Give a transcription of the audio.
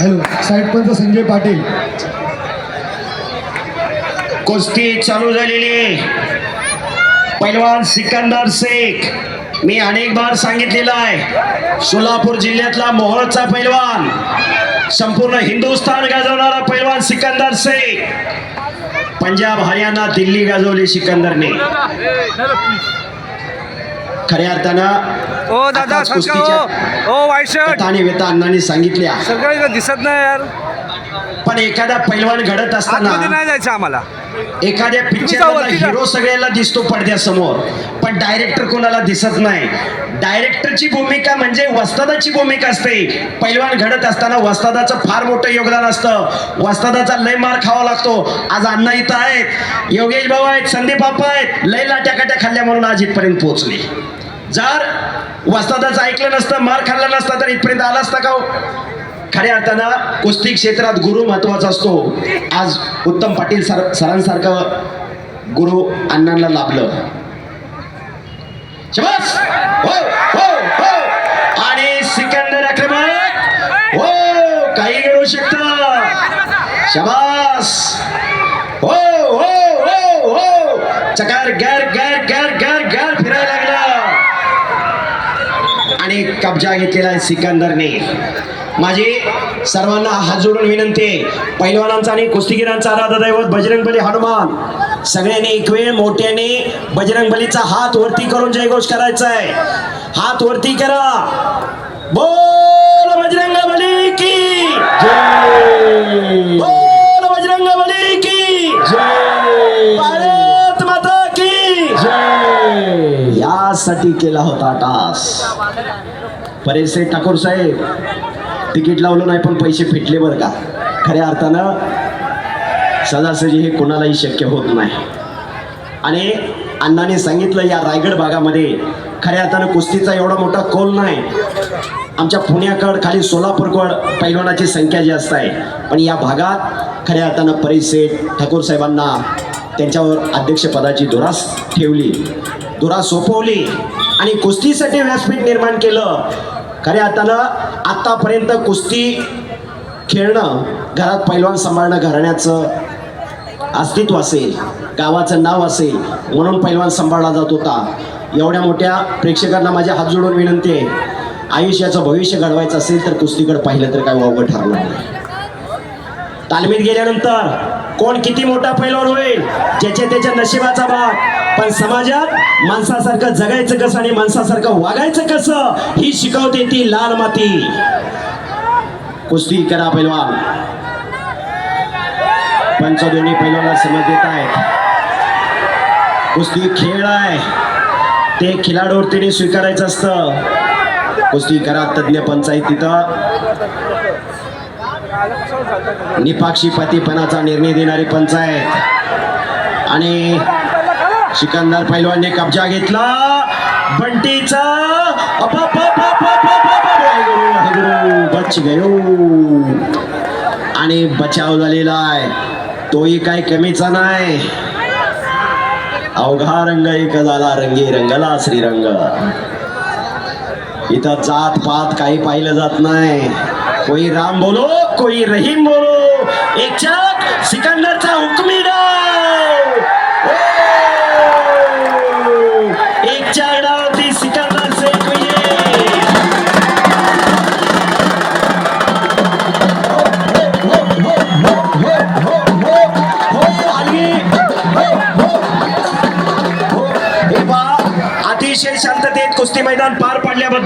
Hello साईडपंच Sanjay Patil. कुस्ती चालू झालेली आहे. पैलवान सिकंदर शेख मी अनेक बार सांगितलेला आहे. सोलापूर जिल्ह्यातला मोहळचा पैलवान संपूर्ण हिंदुस्थान गाजवणारा पैलवान सिकंदर शेख. पंजाब हरियाणा दिल्ली गाजवली सिकंदरने. खऱ्या अर्थानं ओ दादा ओ हो, हो, वाईट आणि वेता अण्णांनी सांगितल्या. सगळं दिसत नाही यार. पण एखादा पैलवान घडत असताना नाही जायचं आम्हाला. एखाद्या पिक्चरला हिरो सगळ्याला दिसतो पडद्यासमोर पण डायरेक्टर कोणाला दिसत नाही. डायरेक्टरची भूमिका म्हणजे वस्तादाची भूमिका असते. पैलवान घडत असताना वस्तादाचं फार मोठं योगदान असतं. वस्तादाचा लय मार खावा लागतो. आज अण्णा इथं आहेत. योगेश भाऊ आहेत संदीप बापा आहेत. लय लाट्या काट्या खाल्ल्या म्हणून आज इथपर्यंत पोहोचले. जर वस्तादाच ऐकलं नसतं मार खाल्ला नसता तर इथपर्यंत आला असता का हो? खऱ्या अर्थानं कुस्ती क्षेत्रात गुरु महत्त्वाचा असतो. आज उत्तम पाटील सर सरांसारखं गुरु अण्णांना लाभलं. शबास! हो हो हो. आणि सिकंदर क्रमांक हो काही घडू शकत. शबास! हो हो हो हो. चकार आणि कब्जा घेतलेला आहे सिकंदरने. माझी सर्वांना हात जोडून विनंती पैलवानांचा आणि कुस्तीगिरांचा आराधदैवत बजरंगबली हनुमान. सगळ्यांनी एक वेळ मोठ्याने बजरंगबलीचा हात वरती करून जयघोष करायचा आहे हात वरती करा. बोल बजरंगबली की. जय. बोल बजरंगबली की. जय. भारत माता की. जय. यासाठी केला होता टास. परेशे ठाकूर साहेब तिकीट लावलं नाही पण पैसे फिटले बरं का? खऱ्या अर्थानं सदासजी हे कोणालाही शक्य होत नाही. आणि अण्णाने सांगितलं या रायगड भागामध्ये खऱ्या अर्थानं कुस्तीचा एवढा मोठा कोल नाही. आमच्या पुण्याकड खाली सोलापूरकड पैलवानाची संख्या जास्त आहे. पण या भागात खऱ्या अर्थानं परिसेठ ठाकूर साहेबांना त्यांच्यावर अध्यक्षपदाची दुरास ठेवली. धुरा सोपवली. आणि कुस्तीसाठी व्यासपीठ निर्माण केलं. कारण आता ना आत्तापर्यंत कुस्ती खेळणं घरात पैलवान सांभाळणं घराण्याचं अस्तित्व असेल गावाचं नाव असेल म्हणून पैलवान सांभाळला जात होता. एवढ्या मोठ्या प्रेक्षकांना माझ्या हात जोडून विनंती आहे आयुष्याचं भविष्य घडवायचं असेल तर कुस्तीकडे पाहिलं तर काय वावगं ठरणार नाही. तालमीत गेल्यानंतर कोण किती मोठा पैलवान होईल? ज्याच्या त्याच्या नशिबाचा भाग. पण समाजात माणसासारखं जगायचं कसं आणि माणसासारखं वागायचं कसं ही शिकवते ती लाल माती. कुस्ती करा पैलवान. पंच दोन्ही पैलवानला समज देत आहेत. कुस्ती खेळ आहे. ते खिलाडूवरतीने स्वीकारायचं असतं. कुस्ती करा तज्ज्ञ पंच आहे तिथं. निपाक्षीपतीपणाचा निर्णय देणारे पंच आहेत आणि सिकंदर पैलवानने कब्जा घेतला बंटीचा बच गयो आणि बचाव झालेला आहे तोही काही कमीचा नाही अवघा रंग एक झाला रंगी रंगला श्रीरंग इथं जात पात काही पाहिलं जात नाही कोई राम बोलो कोई रहीम बोलो एक चक सिकंदर कुस्ती मैदान पार पाडल्याबद्दल